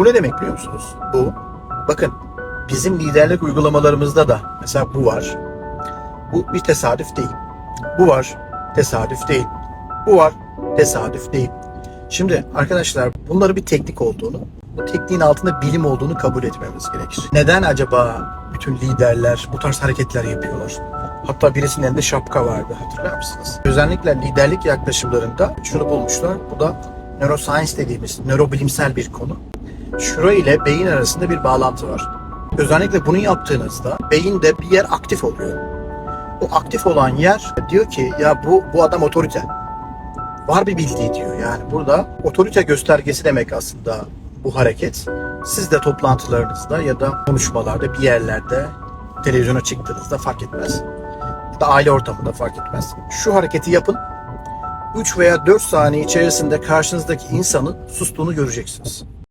Bu ne demek biliyor musunuz? Bu, bakın bizim liderlik uygulamalarımızda da mesela bu var. Bu bir tesadüf değil. Bu var, tesadüf değil. Bu var, tesadüf değil. Şimdi arkadaşlar bunları bir teknik olduğunu, bu tekniğin altında bilim olduğunu kabul etmemiz gerekir. Neden acaba bütün liderler bu tarz hareketler yapıyorlar? Hatta birisinin elinde şapka vardı hatırlar mısınız? Özellikle liderlik yaklaşımlarında şunu bulmuşlar. Bu da neuroscience dediğimiz nörobilimsel bir konu. Şura ile beyin arasında bir bağlantı var. Özellikle bunu yaptığınızda beyinde bir yer aktif oluyor. O aktif olan yer diyor ki ya bu bu adam otorite. Var bir bildiği diyor. Yani burada otorite göstergesi demek aslında bu hareket. Siz de toplantılarınızda ya da konuşmalarda bir yerlerde televizyona çıktığınızda fark etmez. Ya da aile ortamında fark etmez. Şu hareketi yapın. 3 veya 4 saniye içerisinde karşınızdaki insanın sustuğunu göreceksiniz.